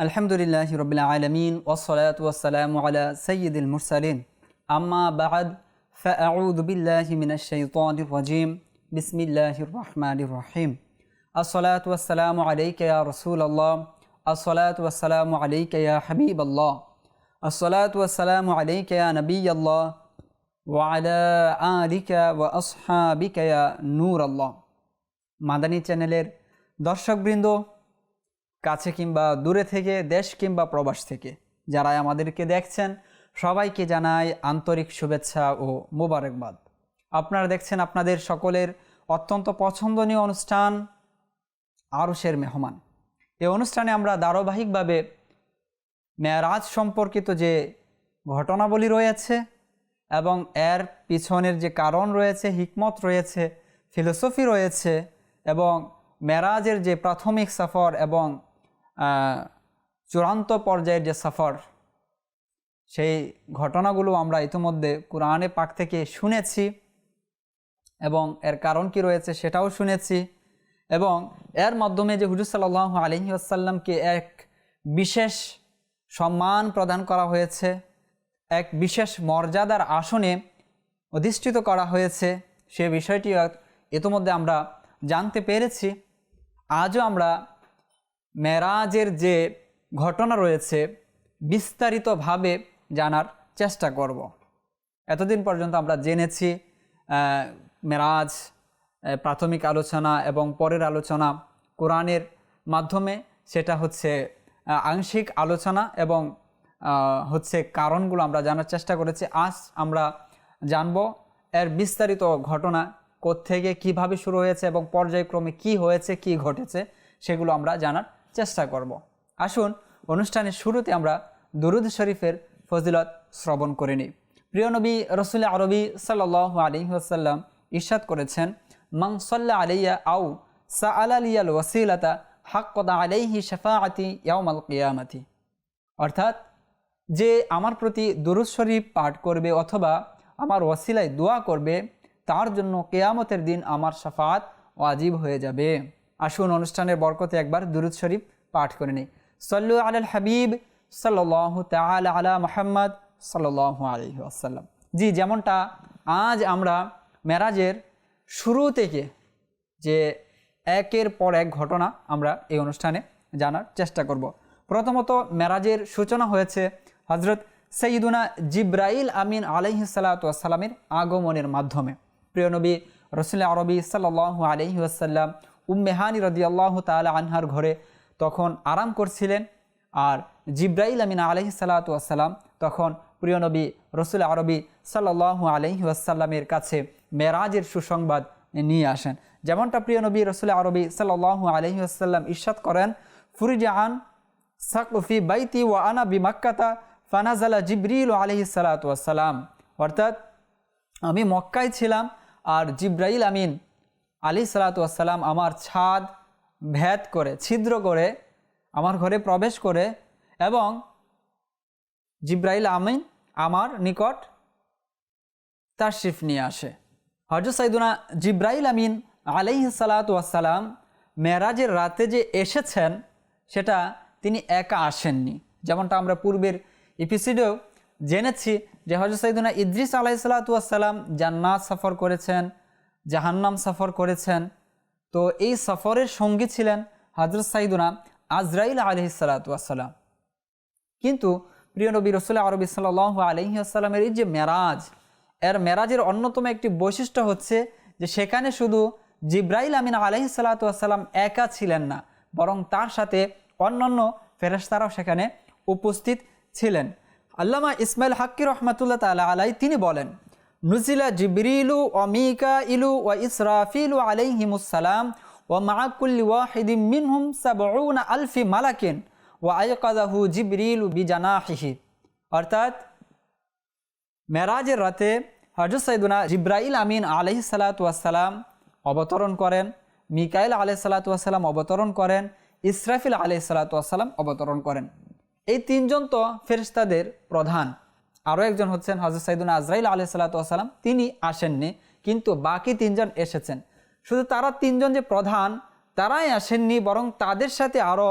الحمد لله رب العالمين والصلاة والسلام على سيد المرسلين أما بعد فأعوذ بالله من الشيطان الرجيم بسم الله الرحمن الرحيم الصلاة والسلام عليك يا رسول الله الصلاة والسلام عليك يا حبيب الله الصلاة والسلام عليك يا نبي الله وعلى آلك وأصحابك يا نور الله মাদানী চ্যানেলের দর্শকবৃন্দ কাছে কিংবা দূরে থেকে, দেশ কিংবা প্রবাস থেকে। যারা আমাদেরকে দেখছেন, সবাইকে জানাই আন্তরিক শুভেচ্ছা ও মোবারকবাদ। আপনারা দেখছেন আপনাদের সকলের অত্যন্ত পছন্দনীয় অনুষ্ঠান, আরশের মেহমান। এই অনুষ্ঠানে আমরা ধারাবাহিকভাবে মেয়ারাজ সম্পর্কিত যে ঘটনাবলী রয়েছে এবং এর পিছনের যে কারণ রয়েছে, হিকমত রয়েছে, ফিলোসফি রয়েছে এবং মেরাজের যে প্রাথমিক সফর এবং চূড়ান্ত পর্যায়ের যে সফর, সেই ঘটনাগুলো আমরা ইতিমধ্যে কোরআনে পাক থেকে শুনেছি এবং এর কারণ কি রয়েছে সেটাও শুনেছি এবং এর মাধ্যমে যে হুজুর সাল্লাহ আলহি আসাল্লামকে এক বিশেষ সম্মান প্রদান করা হয়েছে, এক বিশেষ মর্যাদার আসনে অধিষ্ঠিত করা হয়েছে, সে বিষয়টি ইতিমধ্যে আমরা জানতে পেরেছি। আজও আমরা মেরাজের যে ঘটনা রয়েছে, বিস্তারিতভাবে জানার চেষ্টা করব। এতদিন পর্যন্ত আমরা জেনেছি মেরাজ প্রাথমিক আলোচনা এবং পরের আলোচনা কোরআনের মাধ্যমে। সেটা হচ্ছে আংশিক আলোচনা এবং হচ্ছে কারণগুলো আমরা জানার চেষ্টা করেছি। আজ আমরা জানব এর বিস্তারিত ঘটনা, কোত্থেকে কীভাবে শুরু হয়েছে এবং পর্যায়ক্রমে কি হয়েছে, কি ঘটেছে, সেগুলো আমরা জানার চেষ্টা করব। আসুন, অনুষ্ঠানের শুরুতে আমরা দুরুদ শরীফের ফজিলত শ্রবণ করে নিই। প্রিয় নবী রসুল আরবি সাল্লাহ আলী আসাল্লাম ইরশাদ করেছেন মাং সাল্লা আলাইয়া আউ সা আলালিয়াল ওয়াসিলাতা হাক্কদা আলাইহি শাফাআতি ইয়াউমাল কিয়ামাতি। অর্থাৎ, যে আমার প্রতি দুরুদ শরীফ পাঠ করবে অথবা আমার ওয়াসিলায় দোয়া করবে, তার জন্য কেয়ামতের দিন আমার সাফাত ওয়াজিব হয়ে যাবে। আসুন অনুষ্ঠানের বরকতে একবার দুরুদ শরীফ পাঠ করে নিই। সল্লু আল হাবিব সাল্লাহ তাল আলা মোহাম্মদ সাল্লাহ আলহি আসাল্লাম জি, যেমনটা আজ আমরা মেরাজের শুরু থেকে যে একের পর এক ঘটনা আমরা এই অনুষ্ঠানে জানার চেষ্টা করব। প্রথমত মেরাজের সূচনা হয়েছে হজরত সঈদুনা জিব্রাইল আমিন আলহি সাল্লাতামের আগমনের মাধ্যমে। প্রিয় নবী রসুল্লাহ আরবি সাল্লাহ আলহি আসাল্লাম উম্মেহানি রদি আল্লাহ তালা আনহার ঘরে তখন আরাম করছিলেন আর জিব্রাইল আমিন আলহি সাল্লাতাম তখন প্রিয় নবী রসুল আরবি সাল্লাহ আলহি আসাল্লামের কাছে মেরাজের সুসংবাদ নিয়ে আসেন। যেমনটা প্রিয় নবী রসুল আরবি সাল্লাহ আলহি আসাল্লাম ইরশাদ করেন ফুরিজাহান সাকফি বাইতি ওয়া আনা বি মাক্কাতা ফানাজালা জিব্রিল আলহি সালাতাম অর্থাৎ আমি মক্কায় ছিলাম আর জিব্রাইল আমিন আলী সালাতাম আমার ছাদ ভেদ করে, ছিদ্র করে, আমার ঘরে প্রবেশ করে এবং জিব্রাইল আমিন আমার নিকট তার শিফ নিয়ে আসে। হজরত সাইদুনা জিব্রাইল আমিন আলাইহি সালাতাম মেরাজের রাতে যে এসেছেন, সেটা তিনি একা আসেননি। যেমনটা আমরা পূর্বের এপিসোডেও জেনেছি যে হজরত সাইদুনা ইদ্রিস আলাহি সালাতাম জান্নাত সফর করেছেন জাহান্নাম সফর করেছেন। তো এই সফরের সঙ্গী ছিলেন হজরত সাইদুনা আজরাইল আলহি সালাতাম কিন্তু প্রিয় নবী রসুল্লাহ আরবি সাল্লাহ আলহি আসসালামের এই যে মেরাজ, এর মেরাজের অন্যতম একটি বৈশিষ্ট্য হচ্ছে যে সেখানে শুধু জিব্রাইল আমিন আলহি সাল্লাতাম একা ছিলেন না, বরং তার সাথে অন্যান্য ফেরেস্তারাও সেখানে উপস্থিত ছিলেন। আল্লামা ইসমাইল হাক্কি রহমতুল্লাহ তালা আলাই তিনি বলেন নুজিলা জিবরিলু ও মিকা ইলু ও ইসরাফিলু আলাইহিমুসালাম ও মাকুল্লি ওয়াহিদিম মিনহুম সাবউনা আলফি মালাকিন ও আয়কাদাহু জিবরিলু বিজানাহিহি। অর্থাৎ মেরাজের রাতে হজরত সৈদুনা জিব্রাইল আমিন আলহি সালাতাম অবতরণ করেন, মিকাইল আলহ সালাতাম অবতরণ করেন, ইসরাফিল আলহ সালাতাম অবতরণ করেন। এই তিনজন তো ফেরিস্তাদের প্রধান। আরও একজন হচ্ছেন হজরত সাইদুনা আজরাইল আলহ সালাতাম তিনি আসেননি, কিন্তু বাকি তিনজন এসেছেন। শুধু তারা তিনজন যে প্রধান, তারাই আসেননি, বরং তাদের সাথে আরও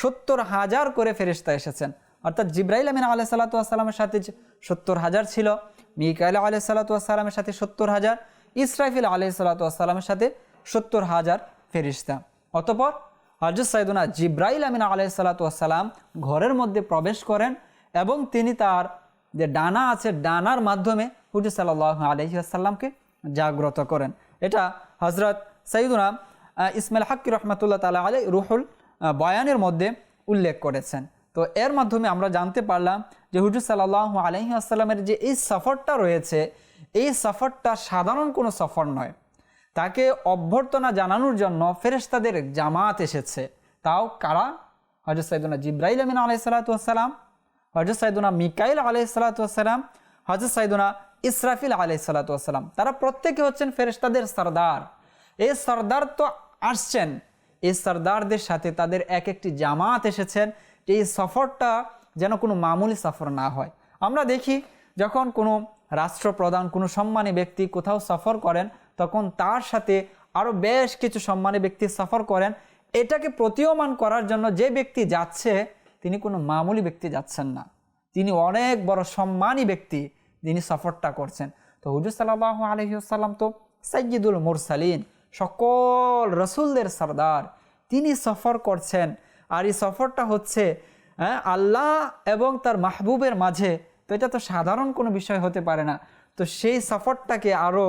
সত্তর হাজার করে ফেরিস্তা এসেছেন। অর্থাৎ জিব্রাইল আমিন আলাহ সাল্লাতামের সাথে সত্তর হাজার ছিল, মিকাইল আলাহ সাল্লাতামের সাথে সত্তর হাজার, ইসরাফিল আলাহ সাল্লাতামের সাথে সত্তর হাজার ফেরিস্তা অতপর হজরত সাইদুনা জিব্রাইল আমিন আলাহ সাল্লাতাম ঘরের মধ্যে প্রবেশ করেন এবং তিনি তার যে ডানা আছে, ডানার মাধ্যমে হুজুর সাল্লাহ আলহিহাসাল্লামকে জাগ্রত করেন। এটা হজরত সঈদুনা ইসমাইল হাক্কি রহমতুল্লাহ তালা আলী রুহুল বয়ানের মধ্যে উল্লেখ করেছেন। তো এর মাধ্যমে আমরা জানতে পারলাম যে হুজুর সাল্লাহ আলহি যে এই সফরটা রয়েছে, এই সফরটা সাধারণ কোনো সফর নয়। তাকে অভ্যর্থনা জানানোর জন্য ফেরেশতাদের জামাত এসেছে। তাও কারা? হজরত সাইদুনা জিব্রাইল আমিন আলাই সালাতাম হজরত সাইদুনা মিকাইল আলাই সালাতাম হজরত সাইদুনা ইসরাফিল আলাই সালাতাম তারা প্রত্যেকে হচ্ছেন ফেরেস্তাদের সর্দার। এই সর্দার তো আসছেন। এই সর্দারদের সাথে তাদের এক একটি জামাত এসেছেন এই সফরটা যেন কোনো মামুলি সফর না হয়। আমরা দেখি যখন কোনো রাষ্ট্রপ্রধান, কোনো সম্মানী ব্যক্তি কোথাও সফর করেন, তখন তার সাথে আরও বেশ কিছু সম্মানী ব্যক্তি সফর করেন। এটাকে প্রতীয়মান করার জন্য যে ব্যক্তি যাচ্ছে তিনি কোনো মামুলি ব্যক্তি যাচ্ছেন না। তিনি অনেক বড় সম্মানী ব্যক্তি যিনি সফরটা করছেন। তো হুজুর সাল্লাহ আলহিউসাল্লাম তো সৈয়দুল মুরসালিন সকল রসুলদের সর্দার তিনি সফর করছেন। আর এই সফরটা হচ্ছে হ্যাঁ, আল্লাহ এবং তার মাহবুবের মাঝে। তো এটা তো সাধারণ কোনো বিষয় হতে পারে না। তো সেই সফরটাকে আরও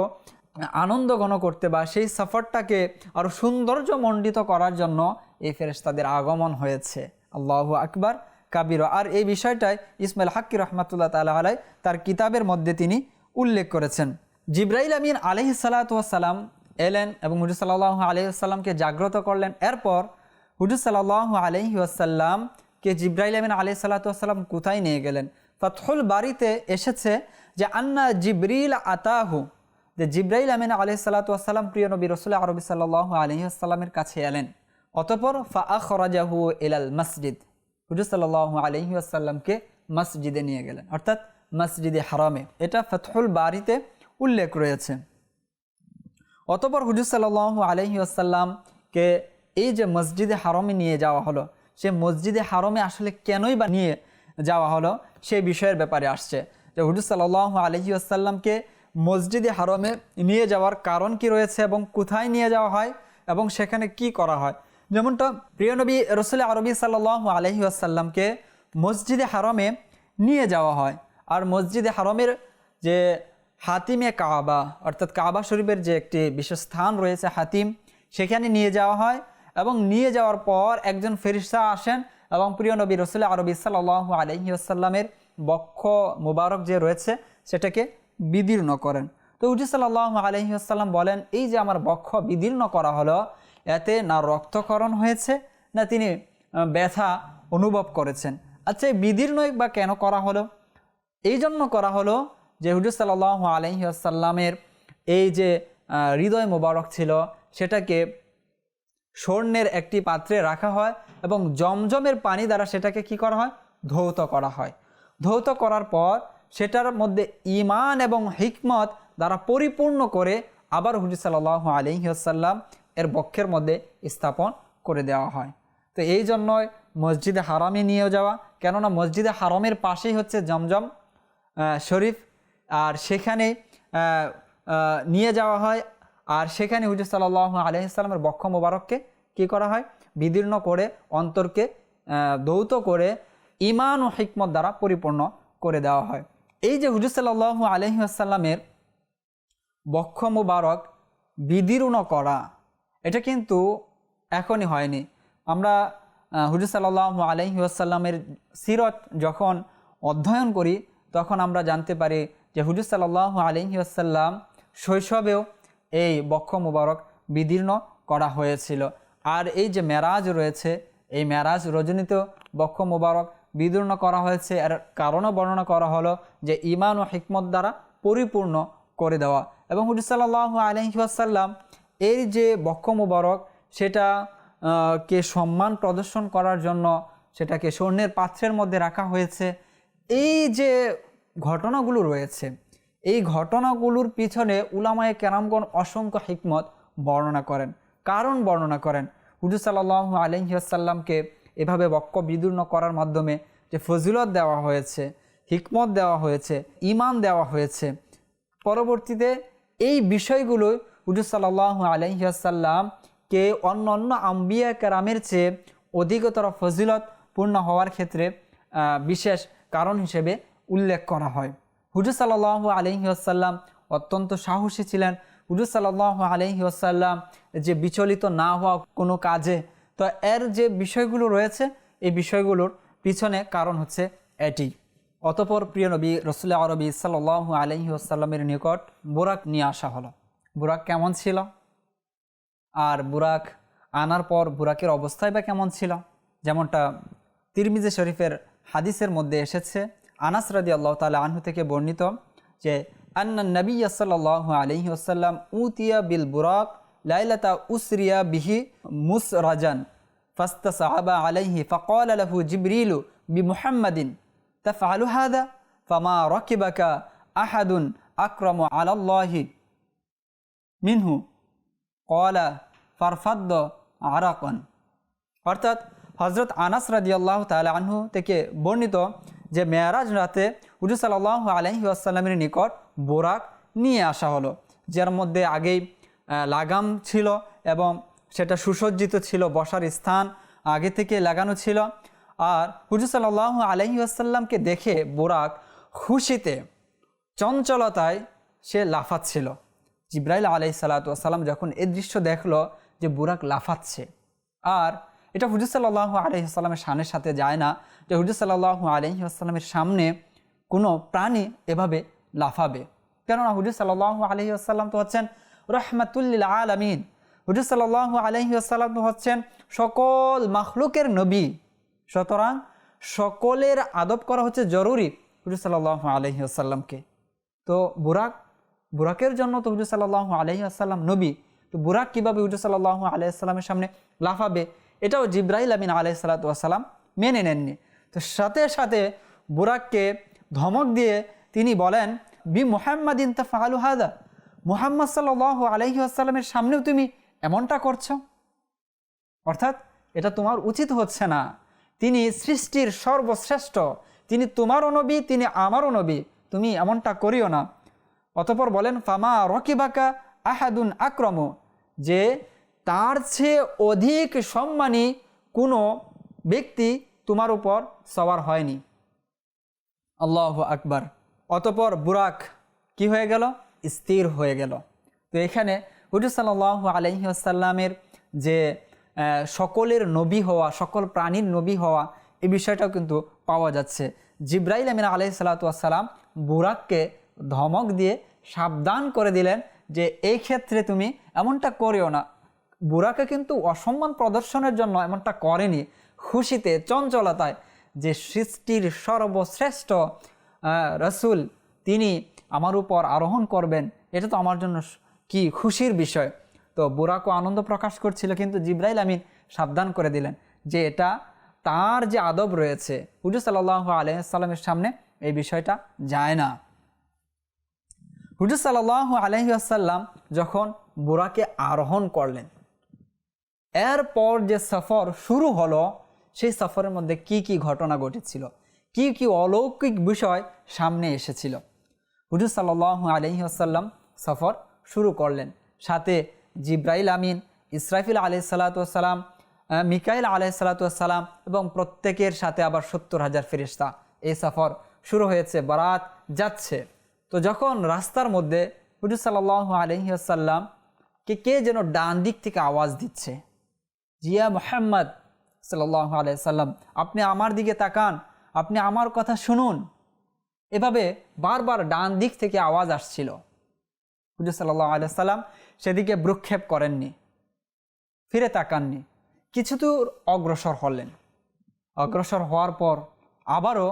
আনন্দ করতে বা সেই সফরটাকে আরও সৌন্দর্য মণ্ডিত করার জন্য এই ফেরেশতাদের আগমন হয়েছে। আল্লাহ আকবার কাবির। আর এই বিষয়টাই ইসমাইল হাক্কি রহমতুল্লাহ তালা আলাই তার কিতাবের মধ্যে তিনি উল্লেখ করেছেন। জিব্রাইল আমিন আলহি সালাতাম এলেন এবং হুজুর সাল্লাহ আলহিসাল্লামকে জাগ্রত করলেন। এরপর হুজুর সাল্লাহ আলহি জিব্রাইল আমিন আলহি সাল্লাতাম কোথায় নিয়ে গেলেন? ফতহুল বাড়িতে এসেছে যে, আন্না জিব্রিল আতাহু, যে জিব্রাইল আমিন আলহি সাল্লাতাম প্রিয় নবী রসুল আরবি সাল্লাহ আলহিহাস্লামের কাছে এলেন। অতপর ফা খরাজাহু ইলাল মসজিদ। হুজুর সাল্লাহ আলহি আসাল্লামকে মসজিদে নিয়ে গেলেন, অর্থাৎ মসজিদে হারামে। এটা ফতহুল বাড়িতে উল্লেখ রয়েছে। অতপর হুজুর সাল্লাহ আলহি আসাল্লামকে এই যে মসজিদে হারমে নিয়ে যাওয়া হলো, সে মসজিদে হারমে আসলে কেনই বা নিয়ে যাওয়া হলো সেই বিষয়ের ব্যাপারে আসছে। যে হুজুর সাল্লাহ আলহি আসাল্লামকে মসজিদে হারমে নিয়ে যাওয়ার কারণ কি রয়েছে এবং কোথায় নিয়ে যাওয়া হয় এবং সেখানে কি করা হয়? যেমনটা প্রিয় নবী রসুল আরবি সাল্লাহ আলহি আসাল্লামকে মসজিদে হারমে নিয়ে যাওয়া হয়। আর মসজিদে হারমের যে হাতিমে কাবা, অর্থাৎ কাবা শরীফের যে একটি বিশেষ স্থান রয়েছে হাতিম, সেখানে নিয়ে যাওয়া হয় এবং নিয়ে যাওয়ার পর একজন ফেরিস্তা আসেন এবং প্রিয় নবী রসুল আরবি সাল্লাহ আলহি আসাল্লামের বক্ষ মুবারক যে রয়েছে, সেটাকে বিদীর্ণ করেন। তো উজি সাল্লাহ আলহি আসাল্লাম বলেন, এই যে আমার বক্ষ বিদীর্ণ করা হলো এতে না রক্তকরণ হয়েছে, না তিনি ব্যথা অনুভব করেছেন। আচ্ছা এই বিদীর্ণ বা কেন করা হলো? এই জন্য করা হলো যে হুজুর সাল্লাহ আলহি আসাল্লামের এই যে হৃদয় মোবারক ছিল, সেটাকে স্বর্ণের একটি পাত্রে রাখা হয় এবং জমজমের পানি দ্বারা সেটাকে কি করা হয়? ধৌত করা হয়। ধৌত করার পর সেটার মধ্যে ইমান এবং হিকমত দ্বারা পরিপূর্ণ করে আবার হুজুর সাল্লাহ আলহিহাসাল্লাম এর বক্ষের মধ্যে স্থাপন করে দেওয়া হয়। তো এই জন্যই মসজিদে হারামে নিয়ে যাওয়া, কেননা মসজিদে হারামের পাশেই হচ্ছে জমজম শরীফ, আর সেখানে নিয়ে যাওয়া হয়। আর সেখানে হুজুর সাল্লাহ আলহিসাল্লামের বক্ষ মোবারককে কি করা হয়? বিদীর্ণ করে, অন্তরকে দৌত করে ইমান ও হিকমত দ্বারা পরিপূর্ণ করে দেওয়া হয়। এই যে হুজুর সাল্লাহ আলহিহাসাল্লামের বক্ষ মোবারক বিদীর্ণ করা এটা কিন্তু এখনই হয়নি। আমরা হুজুর সাল্লাহ আলহি আসাল্লামের সিরত যখন অধ্যয়ন করি, তখন আমরা জানতে পারি যে হুজুর সাল্লাহ আলহি আসাল্লাম শৈশবেও এই বক্ষ মোবারক বিদীর্ণ করা হয়েছিল। আর এই যে মেরাজ রয়েছে, এই মেরাজ রজনীতেও বক্ষ মোবারক বিদীর্ণ করা হয়েছে। এর কারণও বর্ণনা করা হলো যে ইমান ও হিকমত দ্বারা পরিপূর্ণ করে দেওয়া। এবং হুজুর সাল্লাহ আলহিহাসাল্লাম এই যে বক্ষ মুবারক, সেটা কে সম্মান প্রদর্শন করার জন্য সেটাকে স্বর্ণের পাত্রের মধ্যে রাখা হয়েছে। এই যে ঘটনাগুলো রয়েছে, এই ঘটনাগুলোর পিছনে উলামায়ে কেরামগণ অসংখ্য হিকমত বর্ণনা করেন। কারণ বর্ণনা করেন, হুজুর সাল্লাহ আলহিহাসাল্লামকে এভাবে বক্য বিদীর্ণ করার মাধ্যমে যে ফজিলত দেওয়া হয়েছে, হিকমত দেওয়া হয়েছে ইমান দেওয়া হয়েছে। পরবর্তীতে এই বিষয়গুলো হুজুর সাল্লাহ আলহিহাসাল্লামকে অন্য অন্য আম্বিয়া কেরামের চেয়ে অধিকতর ফজিলত পূর্ণ হওয়ার ক্ষেত্রে বিশেষ কারণ হিসেবে উল্লেখ করা হয়। হুজুর সাল্লাহ আলহিহাসাল্লাম অত্যন্ত সাহসী ছিলেন। হুজুর সাল্লাহ আলহিহাসাল্লাম যে বিচলিত না হওয়া কোনো কাজে, তো এর যে বিষয়গুলো রয়েছে, এই বিষয়গুলোর পিছনে কারণ হচ্ছে এটি। অতপর প্রিয় নবী রসুল্লাহ আরবি সাল্লাহ আলহি আসাল্লামের নিকট বোরাক নিয়ে আসা হলো। বুরাক কেমন ছিল? আর বুরাক আনার পর বুরাকের অবস্থায় বা কেমন ছিল? যেমনটা তিরমিজে শরীফের হাদিসের মধ্যে এসেছে, আনাস রাদি আল্লাহ তালা আনহু থেকে বর্ণিত যে, আন্না নবী ইয়াসাল্লাহ আলহি আসাল্লাম উতিয়া বিল বুরাক লাইলাতা উসরিয়া বিহি মুস রাজান ফাস্তা সাহাবা আলাইহি ফকল আলহু জিবরিলু বি মুহাম্মাদিন তা ফালুহাদা হাদা ফামা রকিবাকা আহাদুন আক্রম আল্লাহি মিনহু। কলা ফারফাদ্দ, আরাকন। অর্থাৎ হজরত আনাস রাজি আল্লাহ তাল আনহু থেকে বর্ণিত যে মেয়ারাজ রাতে উজু সাল্লাহ আলহি আসাল্লামের নিকট বোরাক নিয়ে আসা হলো, যার মধ্যে আগেই লাগাম ছিল এবং সেটা সুসজ্জিত ছিল, বসার স্থান আগে থেকে লাগানো ছিল। আর হুজুর সাল্লাহ আলহি আসাল্লামকে দেখে বোরাক খুশিতে, চঞ্চলতায় সে লাফাচ্ছিল জিব্রাইল আলাই সালাতাম যখন এ দৃশ্য দেখল যে বুরাক লাফাচ্ছে, আর এটা হুজুর সাল্লাহ আলহিহাস্লামের সানের সাথে যায় না, যে হুজুর সাল্লাহ আলহিহাস্লামের সামনে কোনো প্রাণী এভাবে লাফাবে। কেননা হুজুর সাল্লাহ আলহিহাস্লাম তো হচ্ছেন রহমাতুল্লিল আলমিন। হুজুর সাল্লাহ আলহিহাস্লাম তো হচ্ছেন সকল মাখলুকের নবী। সুতরাং সকলের আদব করা হচ্ছে জরুরি হুজুর সাল্লাহ আলহিহাস্লামকে তো বুরাক বুরাকের জন্য তো হুজুর সাল্লাহ আলহি আসাল্লাম নবী। তো বুরাক কীভাবে হুজুর সাল্লাহ আলাইসাল্লামের সামনে লাফাবে, এটাও জিব্রাহিল আমিন সাল্লাতাম মেনে নেননি। তো সাথে সাথে বুরাককে ধমক দিয়ে তিনি বলেন, বি মোহাম্মদিন তা ফাহালু হাদা। মুহাম্মদ সাল্লাহ আলহি আসাল্লামের সামনেও তুমি এমনটা করছ? অর্থাৎ এটা তোমার উচিত হচ্ছে না। তিনি সৃষ্টির সর্বশ্রেষ্ঠ। তিনি তোমারও নবী, তিনি আমারও নবী। তুমি এমনটা করিও না। অতপর বলেন, ফামা রকিবাকা আহাদুন আক্রম যে তার চেয়ে অধিক সম্মানী কোনো ব্যক্তি তোমার উপর সওয়ার হয়নি। আল্লাহ আকবার। অতপর বুরাক কি হয়ে গেল? স্থির হয়ে গেল। তো এখানে হুজুর সাল্লাহ আলহি আসাল্লামের যে সকলের নবী হওয়া, সকল প্রাণীর নবী হওয়া, এই বিষয়টাও কিন্তু পাওয়া যাচ্ছে। জিব্রাইল আমিন আলহি বুরাককে ধমক দিয়ে সাবধান করে দিলেন যে এই ক্ষেত্রে তুমি এমনটা করিও না। বুড়াকে কিন্তু অসম্মান প্রদর্শনের জন্য এমনটা করেনি। খুশিতে, চঞ্চলতায় যে সৃষ্টির সর্বশ্রেষ্ঠ রসুল, তিনি আমার উপর আরোহণ করবেন, এটা তো আমার জন্য কি খুশির বিষয়। তো বুড়াকও আনন্দ প্রকাশ করছিল, কিন্তু জিব্রাইল আমিন সাবধান করে দিলেন যে এটা তার যে আদব রয়েছে। হুজুর সাল্লাহ আলহিসাল্লামের সামনে এই বিষয়টা যায় না। হুজুর সাল্লাহ আলহি আসাল্লাম যখন বুড়াকে আরোহণ করলেন, এরপর যে সফর শুরু হলো, সেই সফরের মধ্যে কি কি ঘটনা ঘটেছিল, কি কি অলৌকিক বিষয় সামনে এসেছিল, হুজুর সাল্লাহ আলহি আসাল্লাম সফর শুরু করলেন। সাথে জিব্রাইল আমিন, ইসরাফিল আলি সাল্লাতাম মিকাইল আলাই সাল্লাতাম এবং প্রত্যেকের সাথে আবার সত্তর হাজার ফেরিস্তা এই সফর শুরু হয়েছে, বারাত যাচ্ছে। তো যখন রাস্তার মধ্যে হুজুর সাল্লাহ আলহিসাল্লাম কে কে যেন ডান দিক থেকে আওয়াজ দিচ্ছে, জিয়া মোহাম্মদ সাল্লাহ আলাইসাল্লাম আপনি আমার দিকে তাকান, আপনি আমার কথা শুনুন। এভাবে বারবার ডান দিক থেকে আওয়াজ আসছিল। হুজুর সাল্লাহ আলাইসাল্লাম সেদিকে ভ্রুক্ষেপ করেননি, ফিরে তাকাননি, কিছু দূর অগ্রসর হলেন। অগ্রসর হওয়ার পর আবারও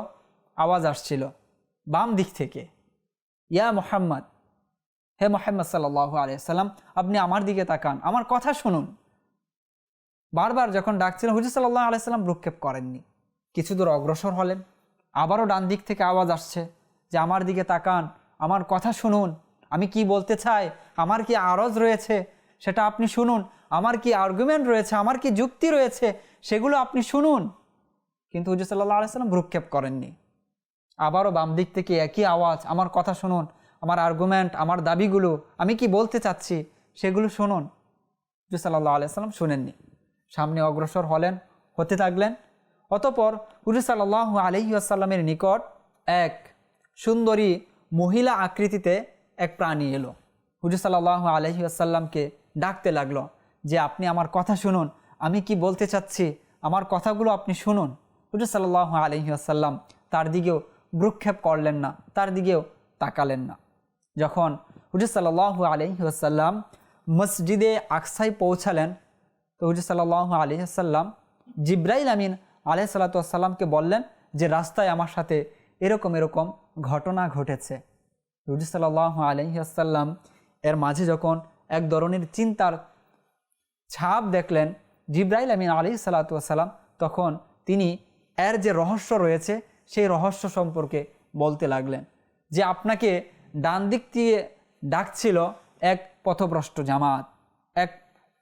আওয়াজ আসছিল বাম দিক থেকে। ইয়া মোহাম্মদ। হে মোহাম্মদ সাল্লাহ আলিয়াল্লাম আপনি আমার দিকে তাকান। আমার কথা শুনুন। বারবার যখন ডাকছিলেন, হুজুর সাল্লাহ আলাইসাল্লাম ভ্রুক্ষেপ করেননি। কিছু দূর অগ্রসর হলেন। আবারও ডান দিক থেকে আওয়াজ আসছে যে, আমার দিকে তাকান, আমার কথা শুনুন। আমি কি বলতে চাই? আমার কি আরজ রয়েছে? সেটা আপনি শুনুন। আমার কি আর্গুমেন্ট রয়েছে? আমার কি যুক্তি রয়েছে? সেগুলো আপনি শুনুন। কিন্তু হুজুর সাল্লাহ আলাইসাল্লাম ভ্রুক্ষেপ করেননি। আবারও বাম দিক থেকে একই আওয়াজ, আমার কথা শুনুন, আমার আর্গুমেন্ট আমার দাবিগুলো, আমি কি বলতে চাচ্ছি, সেগুলো শুনুন। হুজুর সাল্লাহ আলাইসাল্লাম শুনেননি। সামনে অগ্রসর হলেন, হতে থাকলেন। অতপর হুজুর সাল্লাহ আলহি আসাল্লামের নিকট এক সুন্দরী মহিলা আকৃতিতে এক প্রাণী এলো। হুজুর সাল্লাহ আলহি আসাল্লামকে ডাকতে লাগল যে, আপনি আমার কথা শুনুন, আমি কি বলতে চাচ্ছি? আমার কথাগুলো আপনি শুনুন। হুজুর সাল্লাহ আলহি আসাল্লাম তার দিকেও ভ্রুক্ষেপ করলেন না, তার দিকেও তাকালেন না। যখন হুজুর সাল্লাহ আলহি মসজিদে আকসাই পৌঁছালেন, তো হুজুর সাল্লাহ আলহি আসাল্লাম জিব্রাইল আমিন আলহ সাল্লাতামকে বললেন যে, রাস্তায় আমার সাথে এরকম এরকম ঘটনা ঘটেছে। হুজুর সাল্লাহ আলহি আসাল্লাম এর মাঝে যখন এক ধরনের চিন্তার ছাপ দেখলেন জিব্রাইল আমিন আলী সাল্লাতাম তখন তিনি এর যে রহস্য রয়েছে সেই রহস্য সম্পর্কে বলতে লাগলেন যে আপনাকে ডান দিক দিয়ে ডাকছিল এক পথভ্রষ্ট জামাত, এক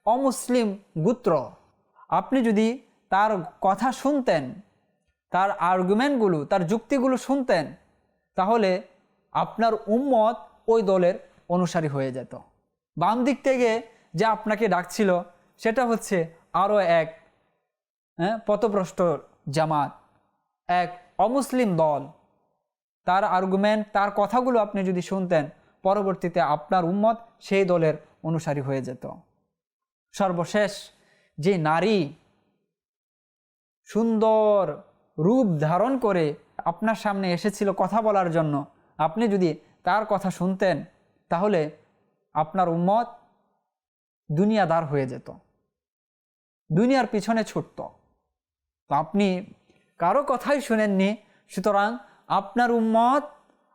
অমুসলিম গুত্র। আপনি যদি তার কথা শুনতেন, তার আর্গুমেন্টগুলো তার যুক্তিগুলো শুনতেন, তাহলে আপনার উম্মত ওই দলের অনুসারী হয়ে যেত। বাম দিক থেকে যে আপনাকে ডাকছিল, সেটা হচ্ছে আরও এক হ্যাঁ পথভ্রষ্ট জামাত, এক অমুসলিম দল, তার আর্গুমেন্ট তার কথাগুলো আপনি যদি শুনতেন, পরবর্তীতে আপনার উম্মত সেই দলের অনুসারী হয়ে যেত। সর্বশেষ, যে নারী সুন্দর রূপ ধারণ করে আপনার সামনে এসেছিল কথা বলার জন্য, আপনি যদি তার কথা শুনতেন, তাহলে আপনার উম্মত দুনিয়াদার হয়ে যেত। দুনিয়ার পিছনে ছুটত। তো আপনি কারও কথাই শুনেননি। সুতরাং আপনার উম্মত,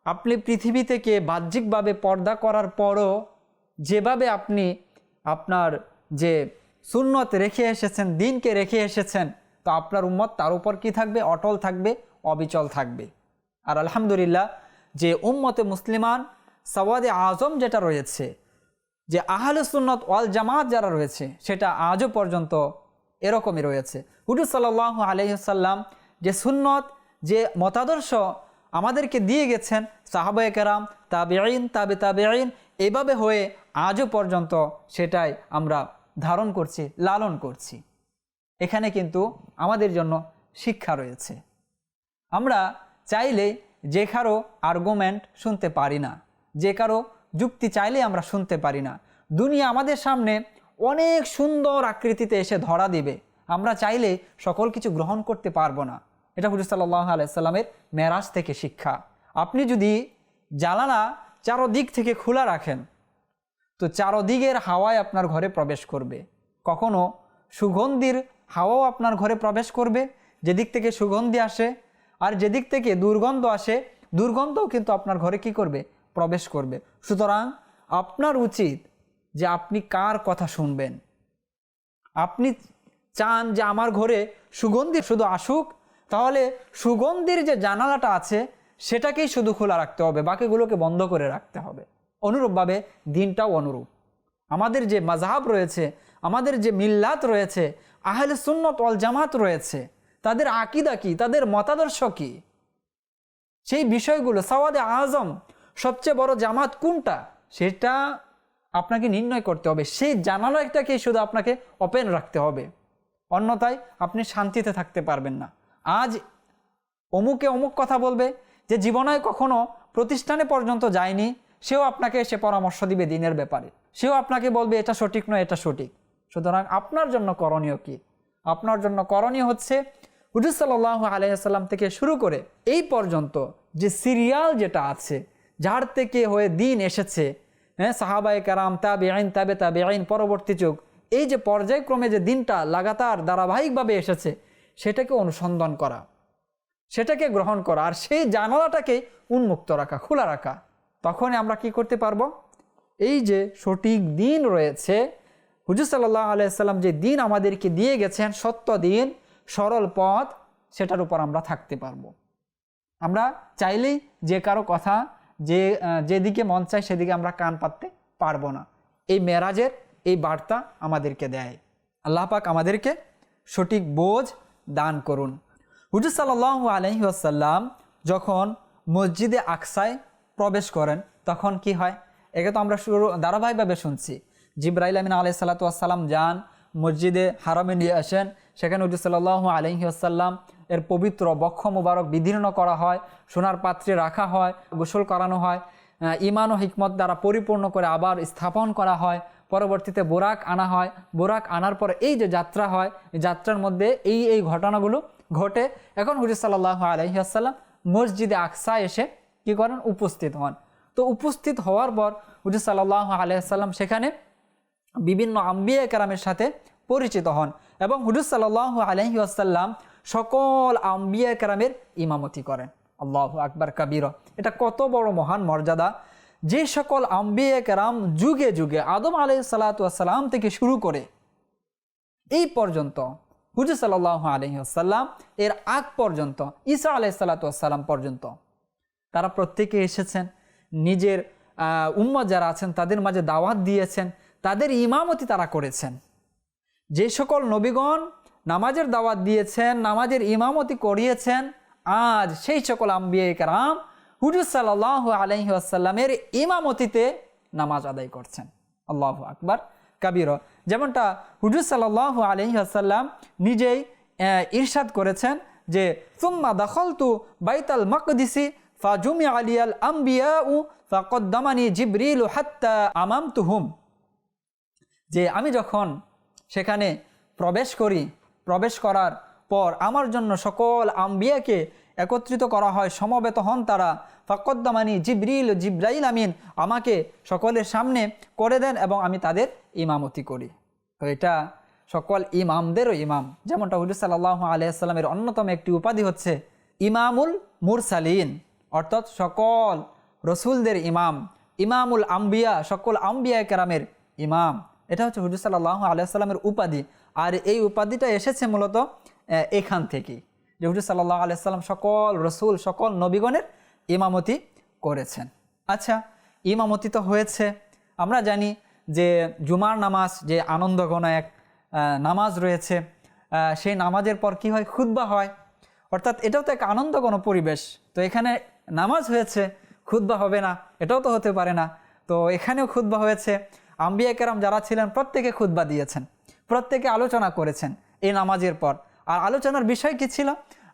আপনি পৃথিবী থেকে বাহ্যিকভাবে পর্দা করার পরও যেভাবে আপনি আপনার যে সুন্নত রেখে এসেছেন, দিনকে রেখে এসেছেন, তো আপনার উম্মত তার উপর কি থাকবে? অটল থাকবে, অবিচল থাকবে। আর আলহামদুলিল্লাহ যে উম্মতে মুসলিমান, সওয়াদে আজম যেটা রয়েছে, যে আহলে সুন্নত ওয়াল জামাত যারা রয়েছে, সেটা আজও পর্যন্ত এরকমই রয়েছে। হুডু সাল্লাহ আলহিসাল্লাম যে সুন্নত, যে মতাদর্শ আমাদেরকে দিয়ে গেছেন সাহাবায়ে কেরাম তাবে আইন তাবে তাবে আইন এভাবে হয়ে আজও পর্যন্ত সেটাই আমরা ধারণ করছি, লালন করছি। এখানে কিন্তু আমাদের জন্য শিক্ষা রয়েছে। আমরা চাইলে যে কারও আর্গুমেন্ট শুনতে পারি না, যে কারও যুক্তি চাইলে আমরা শুনতে পারি না। দুনিয়া আমাদের সামনে অনেক সুন্দর আকৃতিতে এসে ধরা দিবে। আমরা চাইলে সকল কিছু গ্রহণ করতে পারব না। এটা হুজুর সাল্লাহ আলাইসাল্লামের মেরাজ থেকে শিক্ষা। আপনি যদি জ্বালানা চারোদিক থেকে খোলা রাখেন, তো চারোদিকের হাওয়ায় আপনার ঘরে প্রবেশ করবে। কখনো সুগন্ধির হাওয়াও আপনার ঘরে প্রবেশ করবে, যেদিক থেকে সুগন্ধি আসে আর যেদিক থেকে দুর্গন্ধ আসে, দুর্গন্ধও কিন্তু আপনার ঘরে কি করবে? প্রবেশ করবে। সুতরাং আপনার উচিত যে আপনি কার কথা শুনবেন? আপনি চান যে আমার ঘরে সুগন্ধি শুধু আসুক তাহলে সুগন্ধির যে জানালাটা আছে, সেটাকেই শুধু খোলা রাখতে হবে, বাকিগুলোকে বন্ধ করে রাখতে হবে। অনুরূপভাবে দিনটাও অনুরূপ। আমাদের যে মাজাহাব রয়েছে, আমাদের যে মিল্লাত রয়েছে, আহলে সুন্নত অল জামাত রয়েছে, তাদের আকিদা কি? তাদের মতাদর্শ কি? সেই বিষয়গুলো, সওয়াদে আজম সবচেয়ে বড় জামাত কোনটা? সেটা আপনাকে নির্ণয় করতে হবে। সেই জানালাটাকে শুধু আপনাকে ওপেন রাখতে হবে। অন্যথায় আপনি শান্তিতে থাকতে পারবেন না। আজ অমুকে অমুক কথা বলবে যে জীবনে কখনো প্রতিষ্ঠানে পর্যন্ত যায়নি, সেও আপনাকে এসে পরামর্শ দিবে দিনের ব্যাপারে। সেও আপনাকে বলবে, এটা সঠিক নয়, এটা সঠিক। সুতরাং আপনার জন্য করণীয় কি? আপনার জন্য করণীয় হচ্ছে হুজুর সাল্লাহ আলাইসাল্লাম থেকে শুরু করে এই পর্যন্ত যে সিরিয়াল যেটা আছে, যার থেকে হয়ে দিন এসেছে হ্যাঁ সাহাবাই কারাম তাবে আইন তাবে তাবে আইন পরবর্তী যুগ, এই যে পর্যায়ক্রমে যে দিনটা লাগাতার ধারাবাহিকভাবে এসেছে সেটাকে অনুসন্ধান করা, সেটাকে গ্রহণ করা আর সেই জানালাটাকে উন্মুক্ত রাখা, খোলা রাখা। তখনই আমরা কি করতে পারব? এই যে সঠিক দিন রয়েছে, হুজুর সাল্লাহ আলাইসাল্লাম যে দিন আমাদেরকে দিয়ে গেছেন, সত্য দিন, সরল পথ, সেটার উপর আমরা থাকতে পারব। আমরা চাইলেই যে কারও কথা, যে যেদিকে মন চায় সেদিকে আমরা কান পাততে পারব না। এই মেরাজের এই বার্তা আমাদেরকে দেয়। আল্লাহ পাক আমাদেরকে সঠিক বোঝ দান করুন। হুজুর সাল্লাহ আলহি আসাল্লাম যখন মসজিদে আকসায় প্রবেশ করেন, তখন কি হয়? একে তো আমরা শুরু, ধারাবাহিকভাবে শুনছি। জিব্রাইল আমিন আলাই সাল্লাতু আসসালাম যান, মসজিদে হারামে নিয়ে আসেন। সেখানে হুজুর সাল্লাহ আলহি আসাল্লাম এর পবিত্র বক্ষ মুবারক বিদীর্ণ করা হয়, সোনার পাত্রে রাখা হয়, গোসল করানো হয়। ইমান ও হিকমত দ্বারা পরিপূর্ণ করে আবার স্থাপন করা হয়। পরবর্তীতে বোরাক আনা হয়। বোরাক আনার পর এই যে যাত্রা হয় যাত্রার মধ্যে এই এই ঘটনাগুলো ঘটে। এখন হুজুর সাল্লাহ আলহি আসাল্লাম মসজিদে আকসা এসে কি করেন? উপস্থিত হন। তো উপস্থিত হওয়ার পর হুজুর সাল্লাহ আলহিহাল্লাম সেখানে বিভিন্ন আম্বিয়া কেরামের সাথে পরিচিত হন এবং হুজুর সাল্লাহ আলহি আসাল্লাম সকল আম্বিয়া কেরামের ইমামতি করেন। আল্লাহ আকবর কাবির এটা কত বড় মহান মর্যাদা। যে সকল আম্বিয়া কেরাম যুগে যুগে আদম আলাই সাল্লাতাম থেকে শুরু করে এই পর্যন্ত হুজুর সাল্লাহ আলহিহাল্লাম এর আগ পর্যন্ত, ঈসা আলাই সাল্লাতাম পর্যন্ত তারা প্রত্যেকে এসেছেন। নিজের উম্মত যারা আছেন তাদের মাঝে দাওয়াত দিয়েছেন, তাদের ইমামতি তারা করেছেন। যে সকল নবীগণ নামাজের দাওয়াত দিয়েছেন, নামাজের ইমামতি করিয়েছেন, আজ সেই সকল আম্বিয়া কারাম হুজুর সাল্লাহ আলহি আসাল্লামের ইমামতিতে নামাজ আদায় করছেন। আল্লাহ আকবার। কাবির যেমনটা হুজুর সাল্লাহ আলহি আসাল্লাম নিজেই ইরশাদ করেছেন যে, সুম্মা দখল তু বাইতাল মকদিসি ফাজুমি আলিয়াল আম্বিয়া উ ফাকদ্দামানি জিবরিল হাত্তা আমাম তুহুম যে, আমি যখন সেখানে প্রবেশ করি, প্রবেশ করার পর আমার জন্য সকল আম্বিয়াকে একত্রিত করা হয়, সমবেত হন তারা। ফাকদ্দামানি জিবরিল জিব্রাইল আমিন, আমাকে সকলের সামনে করে দেন এবং আমি তাদের ইমামতি করি। তো এটা সকল ইমামদেরও ইমাম। যেমনটা হুজুর সাল্লাহ অন্যতম একটি উপাধি হচ্ছে ইমামুল মুরসালিন, অর্থাৎ সকল রসুলদের ইমাম, ইমামুল আম্বিয়া, সকল আম্বিয়া কেরামের ইমাম। এটা হচ্ছে হুজুর সাল্লাহ আলিয়াল্লামের উপাধি। আর এই উপাধিটা এসেছে মূলত এখান থেকেই। যে হুজুর সাল্লাহ আলিয়াল্লাম সকল রসুল, সকল নবীগণের ইমামতি করেছেন। আচ্ছা ইমামতি তো হয়েছে। আমরা জানি যে জুমার নামাজ যে আনন্দঘন এক নামাজ রয়েছে সেই নামাজের পর কি হয়? খুদ্া হয়। অর্থাৎ এটাও তো এক আনন্দঘন পরিবেশ। তো এখানে নামাজ হয়েছে খুদ্া হবে না, এটাও তো হতে পারে না। তো এখানেও খুদ্া হয়েছে। আম্বিয়া কেরাম যারা ছিলেন, প্রত্যেকে খুদ্া দিয়েছেন, প্রত্যেকে আলোচনা করেছেন এই নামাজের পর। আর আলোচনার বিষয় কি ছিল?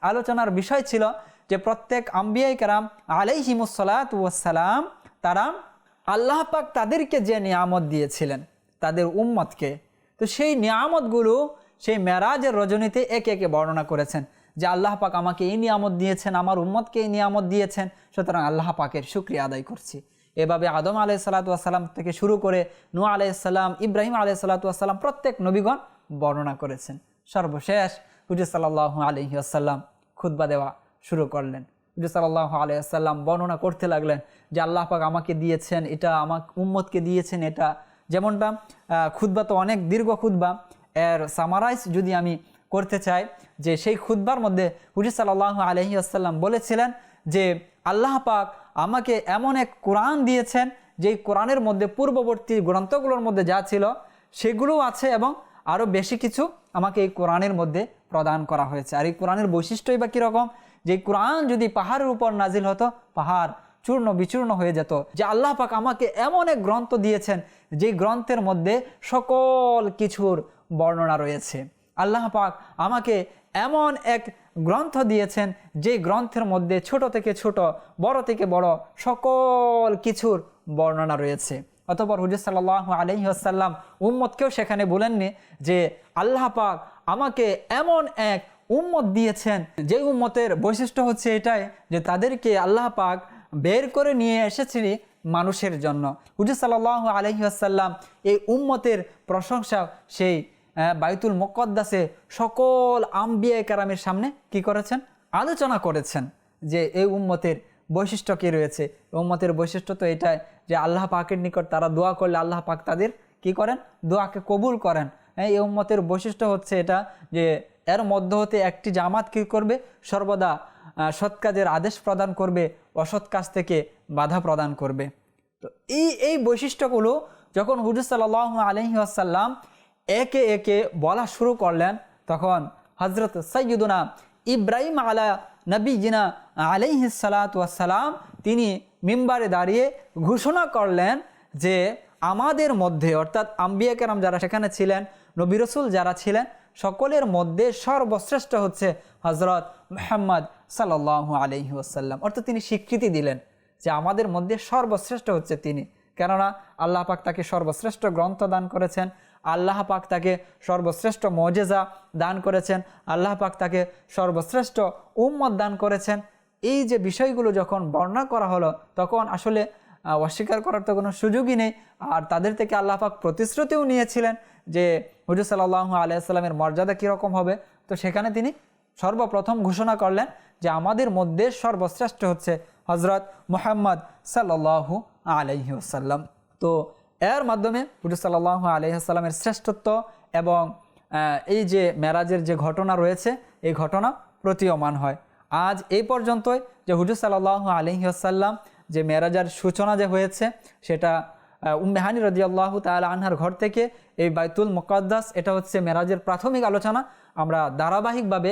আলোচনার বিষয় ছিল যে প্রত্যেক আম্বিয়াই কেরাম আলাইহিমুসালাত ওয়াসালাম তারা আল্লাহ পাক তাদেরকে যে নিয়ামত দিয়েছিলেন, তাদের উম্মতকে, তো সেই নিয়ামতগুলো সেই মেরাজের রজনীতে একে একে বর্ণনা করেছেন যে আল্লাহ পাক আমাকে এই নিয়ামত দিয়েছেন, আমার উম্মতকে এই নিয়ামত দিয়েছেন, সুতরাং আল্লাহ পাকের শুক্রিয়া আদায় করছি। এভাবে আদম আলাই সালাতাম থেকে শুরু করে নুয়া আলাইসাল্লাম ইব্রাহিম আলাই সালাতাম প্রত্যেক নবীগণ বর্ণনা করেছেন। সর্বশেষ হুজুর সাল্লাহ আলহি আসাল্লাম খুদ্া দেওয়া শুরু করলেন। হুজুর সাল্লাহ আলাইসাল্লাম বর্ণনা করতে লাগলেন যে আল্লাহ পাক আমাকে দিয়েছেন, এটা আমাকে উম্মতকে দিয়েছেন, এটা যেমনটা খুতবা তো অনেক দীর্ঘ খুতবা। এর সামারাইজ যদি আমি করতে চাই যে সেই খুতবার মধ্যে হুজুর সাল্লাহ আলহি আসাল্লাম বলেছিলেন যে আল্লাহ পাক আমাকে এমন এক কোরআন দিয়েছেন, যেই কোরআনের মধ্যে পূর্ববর্তী গ্রন্থগুলোর মধ্যে যা ছিল সেগুলোও আছে এবং আরও বেশি কিছু আমাকে এই কোরআনের মধ্যে প্রদান করা হয়েছে। আর এই কোরআনের বৈশিষ্ট্যই বা কীরকম? যে কোরআন যদি পাহাড়ের উপর নাজিল হতো, পাহাড় চূর্ণ বিচূর্ণ হয়ে যেত, যে আল্লাহ পাক আমাকে এমন এক গ্রন্থ দিয়েছেন যেই গ্রন্থের মধ্যে সকল কিছুর বর্ণনা রয়েছে। আল্লাহ পাক আমাকে এমন এক গ্রন্থ দিয়েছেন, যে গ্রন্থের মধ্যে ছোট থেকে ছোট, বড় থেকে বড় সকল কিছুর বর্ণনা রয়েছে। অতপর হুজুর সাল্লাহ আলহি আসাল্লাম উম্মতকেও সেখানে বলেননি যে আল্লাহ পাক আমাকে এমন এক উম্মত দিয়েছেন যে উম্মতের বৈশিষ্ট্য হচ্ছে এটাই যে তাদেরকে আল্লাহ পাক বের করে নিয়ে এসেছিলি মানুষের জন্য। হুজুর সাল্লাহ আলহি আসাল্লাম এই উম্মতের প্রশংসা সেই আহ, বাইতুল মোকদ্দাসে সকল আম্বিয়া কারামের সামনে কি করেছেন? আলোচনা করেছেন যে এই উম্মতের বৈশিষ্ট্য কী রয়েছে? উম্মতের বৈশিষ্ট্য তো এটাই যে আল্লাহ পাকের নিকট তারা দোয়া করলে আল্লাহ পাক তাদের কি করেন? দোয়াকে কবুল করেন। হ্যাঁ এই উম্মতের বৈশিষ্ট্য হচ্ছে এটা যে এর মধ্য হতে একটি জামাত কী করবে? সর্বদা সৎ কাজের আদেশ প্রদান করবে, অসৎ কাজ থেকে বাধা প্রদান করবে। তো এই এই বৈশিষ্ট্যগুলো যখন হুজুর সাল্লাহ আলহি আসাল্লাম একে একে বলা শুরু করলেন, তখন হজরত সৈয়দুনা ইব্রাহিম আলা নবী জিনা আলাইহিসালাম তিনি মিম্বারে দাঁড়িয়ে ঘোষণা করলেন যে আমাদের মধ্যে, অর্থাৎ আম্বিয়া কেরাম যারা সেখানে ছিলেন, নবী রসুল যারা ছিলেন, সকলের মধ্যে সর্বশ্রেষ্ঠ হচ্ছে হজরত মোহাম্মদ সাল্লাহ আলহি ওসাল্লাম অর্থাৎ তিনি স্বীকৃতি দিলেন যে আমাদের মধ্যে সর্বশ্রেষ্ঠ হচ্ছে তিনি। কেননা আল্লাহ পাক তাকে সর্বশ্রেষ্ঠ গ্রন্থ দান করেছেন আল্লাহ পাক তাকে সর্বশ্রেষ্ঠ মজেজা দান করেছেন, আল্লাহ পাক তাকে সর্বশ্রেষ্ঠ উম্মত দান করেছেন। এই যে বিষয়গুলো যখন বর্ণনা করা হলো, তখন আসলে অস্বীকার করার তো কোনো সুযোগই নেই। আর তাদের থেকে আল্লাহ পাক প্রতিশ্রুতিও নিয়েছিলেন যে হুজুর সাল্লাহ আলাইসাল্লামের মর্যাদা কীরকম হবে। তো সেখানে তিনি সর্বপ্রথম ঘোষণা করলেন যে আমাদের মধ্যে সর্বশ্রেষ্ঠ হচ্ছে হজরত মোহাম্মদ সাল্লাহু আলাইহি তো এর মাধ্যমে হুজুর সাল্লাহ আলাইসাল্লামের শ্রেষ্ঠত্ব এবং এই যে মেরাজের যে ঘটনা রয়েছে, এই ঘটনা প্রতীয়মান হয়। আজ এই পর্যন্তই যে হুজুর সাল্লাহ আলহি আসাল্লাম যে মেরাজার সূচনা যে হয়েছে, সেটা উম্মেহানি রদি আল্লাহ তাল আনহার ঘর থেকে এই বাইতুল মুকদ্দাস, এটা হচ্ছে মেরাজের প্রাথমিক আলোচনা। আমরা ধারাবাহিকভাবে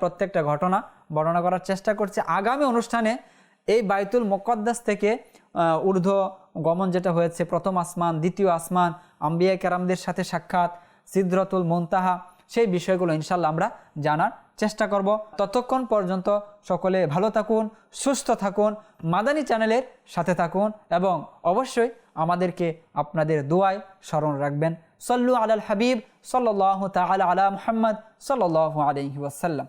প্রত্যেকটা ঘটনা বর্ণনা করার চেষ্টা করছি। আগামী অনুষ্ঠানে এই বাইতুল মুকদ্দাস থেকে ঊর্ধ্ব গমন যেটা হয়েছে, প্রথম আসমান, দ্বিতীয় আসমান, আম্বিয়া কেরামদের সাথে সাক্ষাৎ, সিদ্রতুল মুনতাহা, সেই বিষয়গুলো ইনশাল্লাহ আমরা জানার চেষ্টা করব। ততক্ষণ পর্যন্ত সকলে ভালো থাকুন, সুস্থ থাকুন, মাদানী চ্যানেলের সাথে থাকুন এবং অবশ্যই আমাদেরকে আপনাদের দোয়ায় স্মরণ রাখবেন। সল্লু আলাল হাবিব সাল্লাহ তালা আলা মুহাম্মদ সাল্লাহ আলহি ওয়াসাল্লাম।